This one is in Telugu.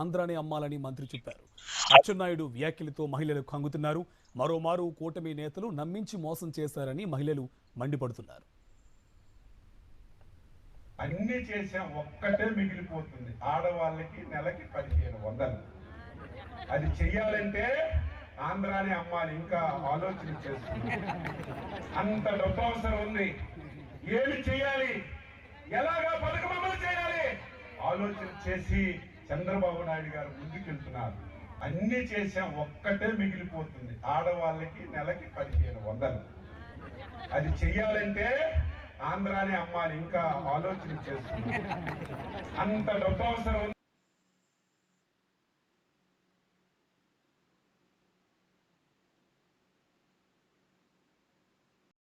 ఆంధ్రానే అమ్మాలని మంత్రి చెప్పారు. అచ్చెన్నాయుడు వ్యాఖ్యలతో మహిళలు కంగుతున్నారు మరోమారు కూటమి నేతలు నమ్మించి మోసం చేశారని మహిళలు మండిపడుతున్నారు. అన్ని చేసాం ఒక్కటే మిగిలిపోతుంది. ఆడవాళ్ళకి నెలకి పదిహేను వందలు. అది చెయ్యాలంటే ఆంధ్రాని అమ్మాలి ఇంకా ఆలోచన చేస్తుంది. అంత డబ్బు అవసరం ఉంది. ఏమి చేయాలి? ఎలాగా పథకం అమలు చేయాలి? ఆలోచన చేసి చంద్రబాబు నాయుడు గారు ముందుకెళ్తున్నారు. అన్ని చేసాం ఒక్కటే మిగిలిపోతుంది. ఆడవాళ్ళకి నెలకి పదిహేను వందలు. అది చెయ్యాలంటే ఆంధ్రాని అమ్మాలి ఇంకా ఆలోచన చేస్తుంది. అంత డబ్బు అవసరం